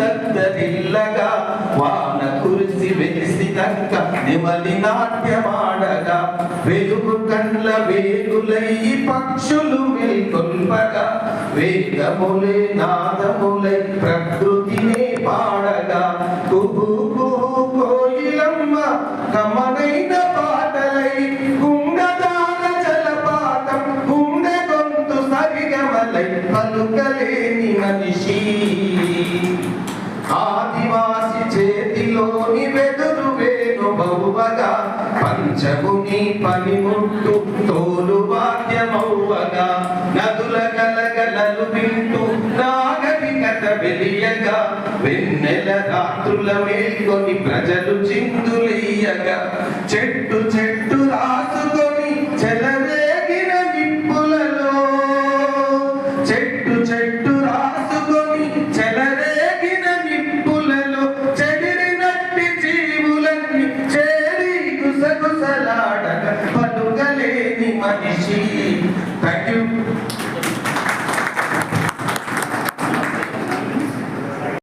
దద్దరిల్లగా వాన కురిసి వెలిసినక్క నెమలి నాట్యమాడగా వెలుగు కండ్ల వేగులై పక్షులు మేల్కొల్పగా వేగములే నాదములై ప్రకృతినే పాడగా కుహు కుహు కోయిలమ్మ కమనైన పాటలై కుంగదాన జలపాతం గుండె గొంతు సరిగమలై పలుకలేని మనిషి. పంచగుని పనిముట్టు తోలు వాద్యమౌవగా నదుల గలగలలు వింటూ నాగరి కథ వెలియగా వెన్నెల రాత్రుల మేల్కొని ప్రజలు చిందులియగా చెట్టు చెట్టు రాసుకొని చెలరేగిన నిప్పులలో చెట్టు చెట్టు Спасибо.